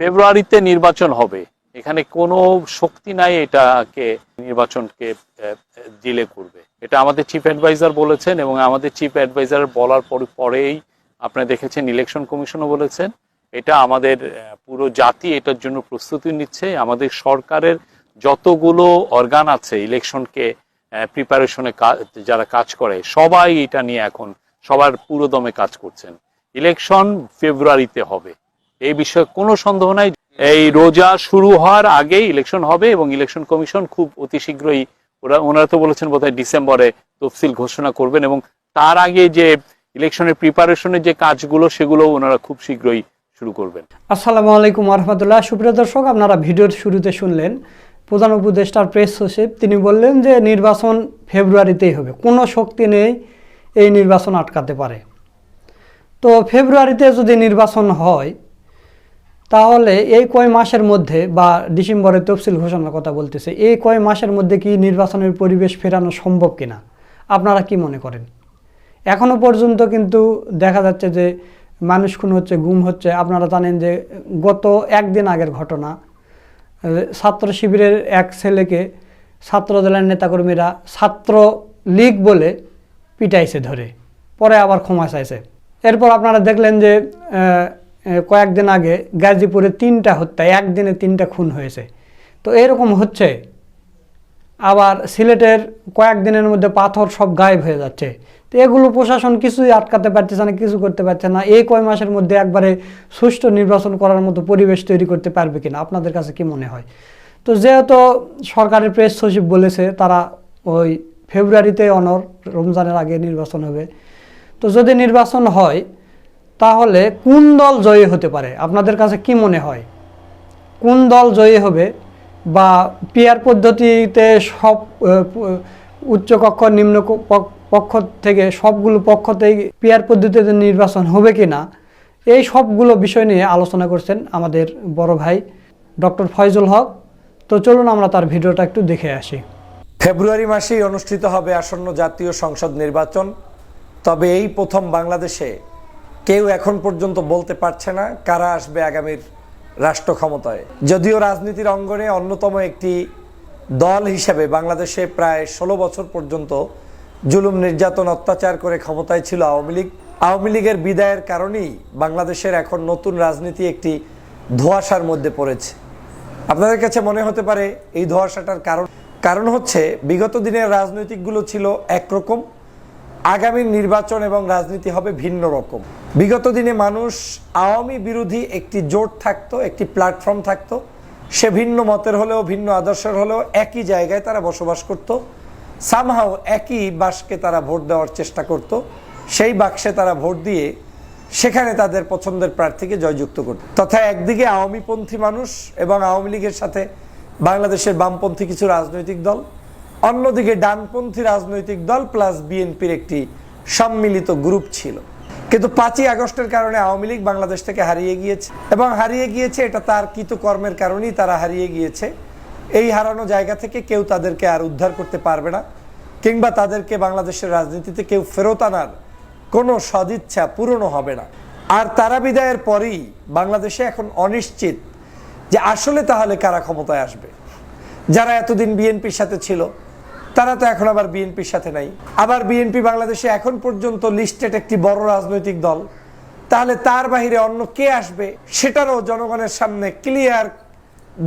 ফেব্রুয়ারিতে নির্বাচন হবে। এখানে কোনো শক্তি নাই এটাকে নির্বাচনকে ডিলে করবে। এটা আমাদের চিফ অ্যাডভাইজার বলেছেন এবং আমাদের চিফ অ্যাডভাইজার বলার পরে, পরেই আপনারা দেখেছেন ইলেকশন কমিশনও বলেছেন। এটা আমাদের পুরো জাতি এটার জন্য প্রস্তুতি নিচ্ছে। আমাদের সরকারের যতগুলো অর্গান আছে ইলেকশনকে প্রিপারেশনে যারা কাজ করে, সবাই এটা নিয়ে এখন সবার পুরোদমে কাজ করছেন। ইলেকশন ফেব্রুয়ারিতে হবে। এই বিষয়ে কোনো সন্দেহ নাই। এই রোজা শুরু হওয়ার আগে ইলেকশন হবে এবং ইলেকশন কমিশন খুব অতি শীঘ্রই ওরা, ওনারা তো বলেছেন বোধহয় ডিসেম্বরে তফসিল ঘোষণা করবেন এবং তার আগে যে ইলেকশনের প্রিপারেশনের যে কাজগুলো, সেগুলো ওনারা খুব শীঘ্রই শুরু করবেন। আসসালামু আলাইকুম রহমতুল্লাহ। সুপ্রিয় দর্শক, আপনারা ভিডিওর শুরুতে শুনলেন, প্রধান উপদেষ্টার প্রেস সচিব, তিনি বললেন যে নির্বাচন ফেব্রুয়ারিতেই হবে। কোনো শক্তি নেই এই নির্বাচন আটকাতে পারে। তো ফেব্রুয়ারিতে যদি নির্বাচন হয় তাহলে এই কয় মাসের মধ্যে বা ডিসেম্বরে তফসিল ঘোষণার কথা বলতেছে, এই কয় মাসের মধ্যে কি নির্বাচনের পরিবেশ ফেরানো সম্ভব কিনা? আপনারা কি মনে করেন? এখনও পর্যন্ত কিন্তু দেখা যাচ্ছে যে মানুষ খুন হচ্ছে, গুম হচ্ছে। আপনারা জানেন যে গত একদিন আগের ঘটনা, ছাত্র শিবিরের এক ছেলেকে ছাত্র দলের নেতাকর্মীরা ছাত্র লীগ বলে পিটাইছে ধরে, পরে আবার ক্ষমা চাইছে। এরপর আপনারা দেখলেন যে কয়েকদিন আগে গাজীপুরে তিনটা হত্যা, একদিনে তিনটা খুন হয়েছে। তো এরকম হচ্ছে, আবার সিলেটের কয়েকদিনের মধ্যে পাথর সব গায়েব হয়ে যাচ্ছে। তো এগুলো প্রশাসন কিছুই আটকাতে পারতেছে না, কিছু করতে পারছে না। এই কয় মাসের মধ্যে একবারে সুষ্ঠু নির্বাচন করার মতো পরিবেশ তৈরি করতে পারবে কিনা, আপনাদের কাছে কি মনে হয়? তো যেহেতু সরকারের প্রেস সচিব বলেছে, তারা ওই ফেব্রুয়ারিতে অনর রমজানের আগে নির্বাচন হবে। তো যদি নির্বাচন হয় তাহলে কোন দল জয়ী হতে পারে? আপনাদের কাছে কি মনে হয়? কোন দল জয়ী হবে? বা পিয়ার পদ্ধতিতে সব আহ, প- উচ্চ কক্ষ নিম্ন পক্ষ থেকে সবগুলো পক্ষতেই পিয়ার পদ্ধতিতে নির্বাচন হবে কি না? এই সবগুলো বিষয় নিয়ে আলোচনা করছেন আমাদের বড় ভাই ডক্টর ফয়জুল হক। তো চলুন আমরা তার ভিডিওটা একটু দেখে আসি। ফেব্রুয়ারি মাসেই অনুষ্ঠিত হবে আসন্ন জাতীয় সংসদ নির্বাচন। তবে এই প্রথম বাংলাদেশে কেউ এখন পর্যন্ত বলতে পারছে না কারা আসবে আগামীর রাষ্ট্র ক্ষমতায়। যদিও রাজনীতির অঙ্গনে অন্যতম একটি দল হিসেবে বাংলাদেশে প্রায় ষোলো বছর পর্যন্ত জুলুম, নির্যাতন, অত্যাচার করে ক্ষমতায় ছিল আওয়ামী লীগ। আওয়ামী লীগের বিদায়ের কারণেই বাংলাদেশের এখন নতুন রাজনীতি একটি ধোঁয়াশার মধ্যে পড়েছে। আপনাদের কাছে মনে হতে পারে এই ধোঁয়াশাটার কারণ কারণ হচ্ছে বিগত দিনের রাজনৈতিকগুলো ছিল একরকম। আগামী নির্বাচন এবং রাজনীতি হবে ভিন্ন রকম। বিগত দিনে মানুষ আওয়ামী বিরোধী একটি জোট থাকতো, একটি প্ল্যাটফর্ম থাকতো। সে ভিন্ন মতের হলেও, ভিন্ন আদর্শের হলেও একই জায়গায় তারা বসবাস করত। সামহাও একই বাসকে তারা ভোট দেওয়ার চেষ্টা করত। সেই বাক্সে তারা ভোট দিয়ে সেখানে তাদের পছন্দের প্রার্থীকে জয়যুক্ত করত। তথা একদিকে আওয়ামীপন্থী মানুষ এবং আওয়ামী লীগের সাথে বাংলাদেশের বামপন্থী কিছু রাজনৈতিক দল অন্যদিকে ডানপন্থী রাজনৈতিক দল প্লাস বিএনপির একটি সম্মিলিত গ্রুপ ছিল। কিন্তু পাঁচই আগস্টের কারণে আওয়ামী লীগ বাংলাদেশ থেকে হারিয়ে গিয়েছে এবং হারিয়ে গিয়েছে এটা তার কৃতকর্মের কারণেই তারা হারিয়ে গিয়েছে। এই হারানো জায়গা থেকে কেউ তাদেরকে আর উদ্ধার করতে পারবে না কিংবা তাদেরকে বাংলাদেশের রাজনীতিতে কেউ ফেরত আনার কোনো সদিচ্ছা পূরণও হবে না। আর তারা বিদায়ের পরেই বাংলাদেশে এখন অনিশ্চিত যে আসলে তাহলে কারা ক্ষমতায় আসবে। যারা এতদিন বিএনপির সাথে ছিল তারা তো এখন আবার বিএনপির সাথে নাই। আবার বিএনপি বাংলাদেশে এখন পর্যন্ত লিস্টেড একটি বড় রাজনৈতিক দল। তাহলে তার বাহিরে অন্য কে আসবে সেটারও জনগণের সামনে ক্লিয়ার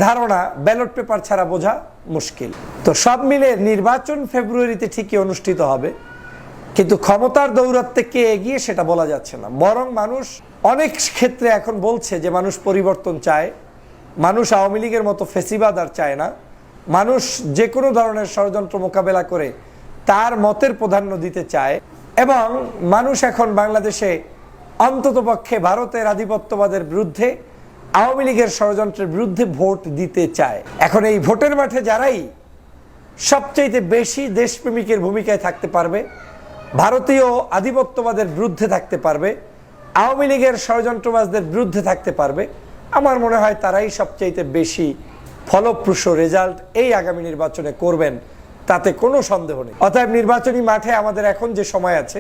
ধারণা ব্যালট পেপার ছাড়া বোঝা মুশকিল। তো সব মিলে নির্বাচন ফেব্রুয়ারিতে ঠিকই অনুষ্ঠিত হবে। কিন্তু ক্ষমতার দৌরাত্মে কে এগিয়ে সেটা বলা যাচ্ছে না। বরং মানুষ অনেক ক্ষেত্রে এখন বলছে যে মানুষ পরিবর্তন চায়। মানুষ আওয়ামী লীগের মতো ফেসিবাদ আর চায় না। মানুষ যে কোনো ধরনের ষড়যন্ত্র মোকাবেলা করে তার মতের প্রাধান্য দিতে চায় এবং মানুষ এখন বাংলাদেশে অন্ততপক্ষে ভারতের আধিপত্যবাদের বিরুদ্ধে, আওয়ামী লীগের ষড়যন্ত্রের বিরুদ্ধে ভোট দিতে চায়। এখন এই ভোটের মাঠে যারাই সবচাইতে বেশি দেশপ্রেমিকের ভূমিকায় থাকতে পারবে, ভারতীয় আধিপত্যবাদের বিরুদ্ধে থাকতে পারবে, আওয়ামী লীগের ষড়যন্ত্রবাজদের বিরুদ্ধে থাকতে পারবে, আমার মনে হয় তারাই সবচাইতে বেশি ফলপ্রসূ রেজাল্ট এই আগামী নির্বাচনে করবেন, তাতে কোনো সন্দেহ নেই। অতএব নির্বাচনী মাঠে আমাদের এখন যে সময় আছে,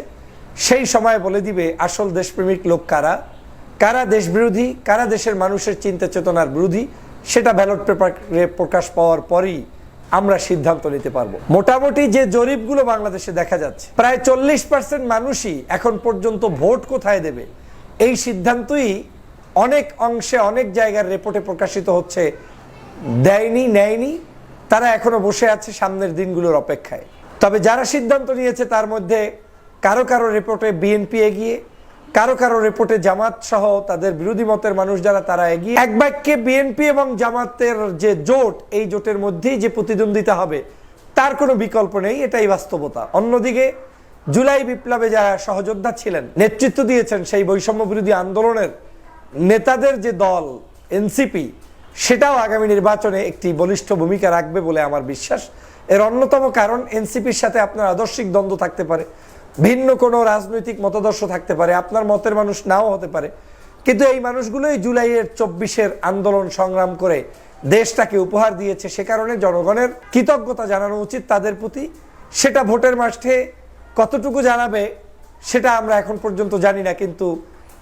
সেই সময় বলে দিবে আসল দেশপ্রেমিক লোক কারা? কারা দেশ বিরোধী কারা দেশের মানুষের চিন্তা চেতনার বিরোধী? সেটা ব্যালট পেপারে প্রকাশ পাওয়ার পরই আমরা সিদ্ধান্ত নিতে পারব। মোটামুটি যে জরিপগুলো বাংলাদেশে দেখা যাচ্ছে, প্রায় চল্লিশ পার্সেন্ট মানুষই এখন পর্যন্ত ভোট কোথায় দেবে? এই সিদ্ধান্তই অনেক অংশে অনেক জায়গার রিপোর্টে প্রকাশিত হচ্ছে দেয়নি, নেয়নি, তারা এখনও বসে আছে সামনের দিনগুলোর অপেক্ষায়। তবে যারা সিদ্ধান্ত নিয়েছে তার মধ্যে কারও কারও রিপোর্টে বিএনপি এগিয়ে, কারও কারও রিপোর্টে জামাত সহ তাদের বিরোধী মতের মানুষ যারা তারা এগিয়ে। এক বাক্যে বিএনপি এবং জামাতের যে জোট, এই জোটের মধ্যেই যে প্রতিদ্বন্দ্বিতা হবে, তার কোনো বিকল্প নেই, এটাই বাস্তবতা। অন্যদিকে, জুলাই বিপ্লবে যারা সহযোদ্ধা ছিলেন, নেতৃত্ব দিয়েছেন সেই বৈষম্য বিরোধী আন্দোলনের নেতাদের যে দল, এনসিপি সেটাও আগামী নির্বাচনে একটি বলিষ্ঠ ভূমিকা রাখবে বলে আমার বিশ্বাস। এর অন্যতম কারণ, এনসিপির সাথে আপনার আদর্শিক দ্বন্দ্ব থাকতে পারে। ভিন্ন কোনো রাজনৈতিক মতাদর্শ থাকতে পারে। আপনার মতের মানুষ নাও হতে পারে। কিন্তু এই মানুষগুলোই জুলাইয়ের চব্বিশের আন্দোলন সংগ্রাম করে দেশটাকে উপহার দিয়েছে। সে কারণে জনগণের কৃতজ্ঞতা জানানো উচিত তাদের প্রতি। সেটা ভোটের মাঠে কতটুকু জানাবে, সেটা আমরা এখন পর্যন্ত জানি না। কিন্তু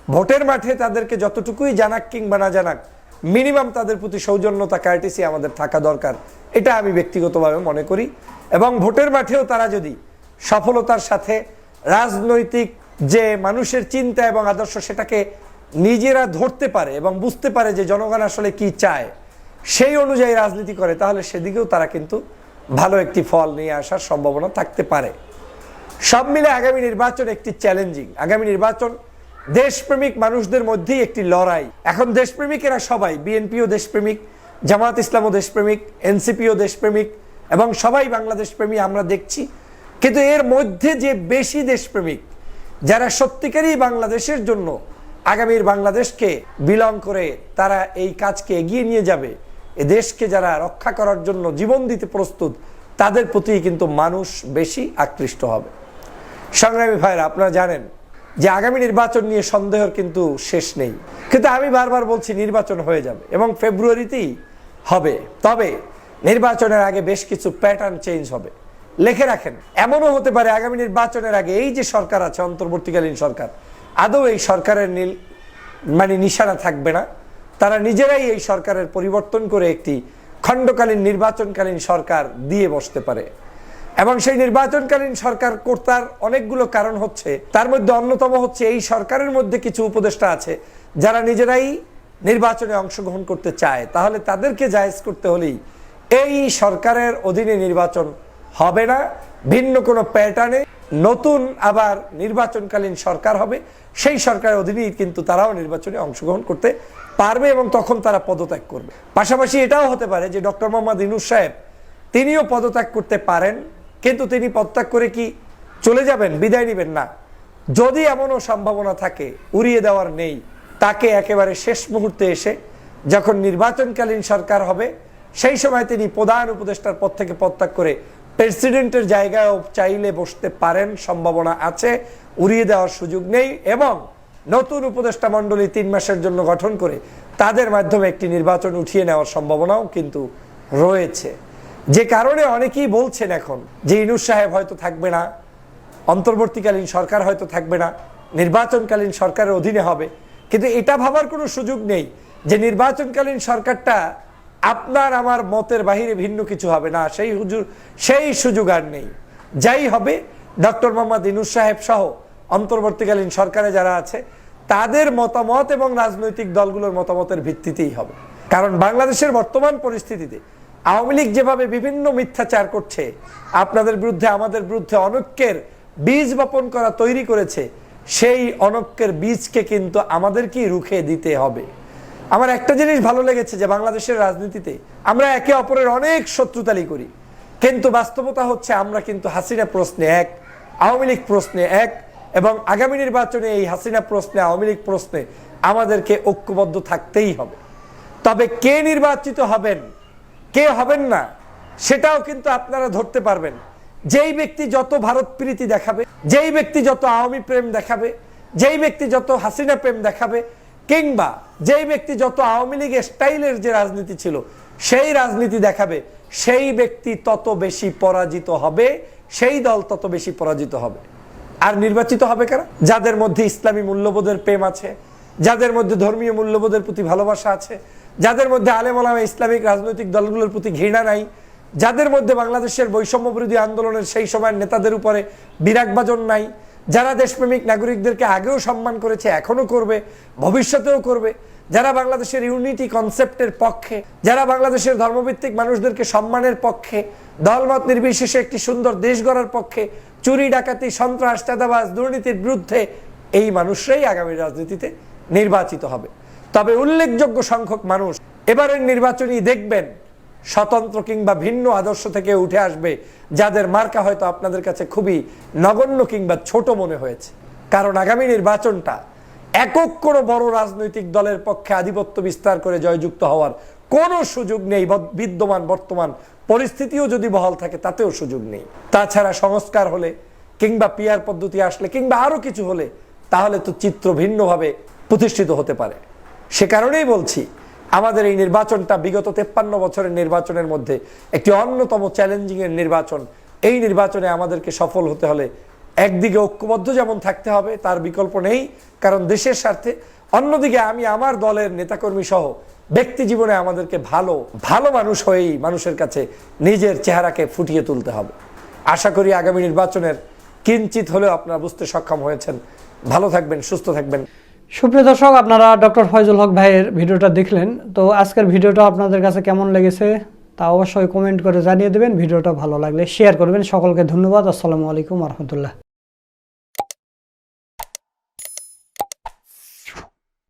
ভোটের মাঠে তাদেরকে যতটুকুই জানাক কিংবা না জানাক মিনিমাম তাদের প্রতি সৌজন্যতা কার্টিসি আমাদের থাকা দরকার। এটা আমি ব্যক্তিগতভাবে মনে করি। এবং ভোটের মাঠেও তারা যদি সফলতার সাথে রাজনৈতিক যে মানুষের চিন্তা এবং আদর্শ সেটাকে নিজেরা ধরতে পারে এবং বুঝতে পারে যে জনগণ আসলে কি চায়, সেই অনুযায়ী রাজনীতি করে, তাহলে সেদিকেও তারা কিন্তু ভালো একটি ফল নিয়ে আসার সম্ভাবনা থাকতে পারে। সব মিলে আগামী নির্বাচন একটি চ্যালেঞ্জিং আগামী নির্বাচন দেশপ্রেমিক মানুষদের মধ্যেই একটি লড়াই। এখন দেশপ্রেমিকেরা সবাই, বিএনপিও দেশপ্রেমিক, জামাত ইসলামও দেশপ্রেমিক, এনসিপিও দেশপ্রেমিক এবং সবাই বাংলাদেশ প্রেমী আমরা দেখছি। কিন্তু এর মধ্যে যে বেশি দেশপ্রেমিক, যারা সত্যিকারই বাংলাদেশের জন্য আগামীর বাংলাদেশকে বিলং করে তারা এই কাজকে এগিয়ে নিয়ে যাবে, এ দেশকে যারা রক্ষা করার জন্য জীবন দিতে প্রস্তুত, তাদের প্রতি কিন্তু মানুষ বেশি আকৃষ্ট হবে। সংগ্রামী ভাইরা, আপনারা জানেন যে আগামী নির্বাচন নিয়ে সন্দেহের কিন্তু শেষ নেই। কিন্তু আমি বারবার বলছি নির্বাচন হয়ে যাবে এবং ফেব্রুয়ারিতেই হবে। তবে নির্বাচনের আগে বেশ কিছু প্যাটার্ন চেঞ্জ হবে। লেখে রাখেন, এমনও হতে পারে আগামী নির্বাচনের আগে এই যে সরকার আছে, অন্তর্বর্তীকালীন সরকার, আদৌ এই সরকারের নীল মানে নিশানা থাকবে না। তারা নিজেরাই এই সরকারের পরিবর্তন করে একটি খণ্ডকালীন, নির্বাচনকালীন সরকার দিয়ে বসতে পারে। এবং সেই নির্বাচনকালীন সরকার কর্তার অনেকগুলো কারণ হচ্ছে। তার মধ্যে অন্যতম হচ্ছে এই সরকারের মধ্যে কিছু উপদেষ্টা আছে, যারা নিজেরাই নির্বাচনে অংশগ্রহণ করতে চায়। তাহলে তাদেরকে জায়েজ করতে হলেই এই সরকারের অধীনে নির্বাচন হবে না, ভিন্ন কোনো প্যাটার্নে। নতুন আবার নির্বাচনকালীন সরকার হবে, সেই সরকারের অধীনেই কিন্তু তারাও নির্বাচনে অংশগ্রহণ করতে পারবে এবং তখন তারা পদত্যাগ করবে। পাশাপাশি এটাও হতে পারে যে ডক্টর মোহাম্মদ ইনুস সাহেব, তিনিও পদত্যাগ করতে পারেন। কিন্তু তিনি পদত্যাগ করে কি চলে যাবেন, বিদায় নেবেন না। যদি এমনও সম্ভাবনা থাকে, উড়িয়ে দেওয়ার নেই। তাকে একেবারে শেষ মুহূর্তে এসে যখন নির্বাচনকালীন সরকার হবে, সেই সময় তিনি প্রধান উপদেষ্টার পদ থেকে পদত্যাগ করে প্রেসিডেন্টের জায়গায়ও চাইলে বসতে পারেন, সম্ভাবনা আছে, উড়িয়ে দেওয়ার সুযোগ নেই এবং নতুন উপদেষ্টা মণ্ডলী তিন মাসের জন্য গঠন করে তাদের মাধ্যমে একটি নির্বাচন উঠিয়ে নেওয়ার সম্ভাবনাও কিন্তু রয়েছে। যে কারণে অনেকেই বলছেন এখন যে ইনুস সাহেব হয়তো থাকবে না, অন্তর্বর্তীকালীন সরকার হয়তো থাকবে না, নির্বাচনকালীন সরকারের অধীনে হবে। কিন্তু এটা ভাবার কোনো সুযোগ নেই যে নির্বাচনকালীন সরকারটা আপনার আমার মতের বাহিরে ভিন্ন কিছু হবে না, সেই হুজুর, সেই সুযোগ আর নেই। যাই হবে, ডক্টর মোহাম্মদ ইনুস সাহেব সহ অন্তর্বর্তীকালীন সরকারে যারা আছে, তাদের মতামত এবং রাজনৈতিক দলগুলোর মতামতের ভিত্তিতেই হবে। কারণ বাংলাদেশের বর্তমান পরিস্থিতিতে আওয়ামী লীগ যেভাবে বিভিন্ন মিথ্যাচার করছে, আপনাদের বিরুদ্ধে, আমাদের বিরুদ্ধে অনৈক্যের বীজ বপন করা তৈরি করেছে, সেই অনৈক্যের বীজকে কিন্তু আমাদেরকেই রুখে দিতে হবে। আমার একটা জিনিস ভালো লেগেছে যে বাংলাদেশের রাজনীতিতে আমরা একে অপরের অনেক শত্রুতালি করি, কিন্তু বাস্তবতা হচ্ছে আমরা কিন্তু হাসিনা প্রশ্নে এক, আওয়ামী লীগ প্রশ্নে এক এবং আগামী নির্বাচনে এই হাসিনা প্রশ্নে, আওয়ামী লীগ প্রশ্নে আমাদেরকে ঐক্যবদ্ধ থাকতেই হবে। তবে কে নির্বাচিত হবেন কে হবেন না, সেটাও কিন্তু আপনারা ধরতে পারবেন। যেই ব্যক্তি যত ভারত প্রীতি দেখাবে, যেই ব্যক্তি যত আওয়ামী প্রেম দেখাবে, যেই ব্যক্তি যত হাসিনা প্রেম দেখাবে, কিংবা যেই ব্যক্তি যত আওয়ামী লীগের স্টাইলের যে রাজনীতি ছিল, সেই রাজনীতি দেখাবে, সেই ব্যক্তি তত বেশি পরাজিত হবে, সেই দল তত বেশি পরাজিত হবে। আর নির্বাচিত হবে কারা? যাদের মধ্যে ইসলামী মূল্যবোধের প্রেম আছে, যাদের মধ্যে ধর্মীয় মূল্যবোধের প্রতি ভালোবাসা আছে যাদের মধ্যে আলেমলামা ইসলামিক রাজনৈতিক দলগুলোর প্রতি ঘৃণা নাই, যাদের মধ্যে বাংলাদেশের বৈষম্য বিরোধী আন্দোলনের সেই সময়ের নেতাদের উপরে বিরাগবাজন নাই, যারা দেশপ্রেমিক নাগরিকদেরকে আগেও সম্মান করেছে, এখনও করবে, ভবিষ্যতেও করবে, যারা বাংলাদেশের ইউনিটি কনসেপ্টের পক্ষে, যারা বাংলাদেশের ধর্মভিত্তিক মানুষদেরকে সম্মানের পক্ষে, দলমত নির্বিশেষে একটি সুন্দর দেশ গড়ার পক্ষে, চুরি, ডাকাতি, সন্ত্রাস, চাঁদাবাজ, দুর্নীতির বিরুদ্ধে এই মানুষরাই আগামী রাজনীতিতে নির্বাচিত হবে। তবে উল্লেখযোগ্য সংখ্যক মানুষ এবারের নির্বাচনী দেখবেন স্বতন্ত্র কিংবা ভিন্ন আদর্শ থেকে উঠে আসবে, যাদের মার্কা হয়তো আপনাদের কাছে খুবই নগণ্য কিংবা ছোট মনে হয়েছে। কারণ আগামী নির্বাচনটা একক কোনো বড় রাজনৈতিক দলের পক্ষে আধিপত্য বিস্তার করে জয়যুক্ত হওয়ার কোনো সুযোগ নেই। বিদ্যমান বর্তমান পরিস্থিতিও যদি বহাল থাকে, তাতেও সুযোগ নেই। তাছাড়া সংস্কার হলে কিংবা পিয়ার পদ্ধতি আসলে কিংবা আরও কিছু হলে, তাহলে তো চিত্র ভিন্নভাবে প্রতিষ্ঠিত হতে পারে। সে কারণেই বলছি, আমাদের এই নির্বাচনটা বিগত তেপ্পান্ন বছরের নির্বাচনের মধ্যে একটি অন্যতম চ্যালেঞ্জিং এর নির্বাচন। এই নির্বাচনে আমাদেরকে সফল হতে হলে একদিকে ঐক্যবদ্ধ যেমন থাকতে হবে, তার বিকল্প নেই, কারণ দেশের স্বার্থে। অন্যদিকে আমি আমার দলের নেতাকর্মী সহ ব্যক্তি জীবনে আমাদেরকে ভালো ভালো মানুষ হয়েই মানুষের কাছে নিজের চেহারাকে ফুটিয়ে তুলতে হবে। আশা করি আগামী নির্বাচনের কিঞ্চিত হলেও আপনারা বুঝতে সক্ষম হয়েছেন। ভালো থাকবেন, সুস্থ থাকবেন। সুপ্রিয় দর্শক, আপনারা ডক্টর ফয়জুল হক ভাইয়ের ভিডিওটা দেখলেন। তো আজকের ভিডিওটা আপনাদের কাছে কেমন লেগেছে তা অবশ্যই কমেন্ট করে জানিয়ে দেবেন। ভিডিওটা ভালো লাগলে শেয়ার করবেন। সকলকে ধন্যবাদ। আসসালামু আলাইকুম রহমতুল্লাহ।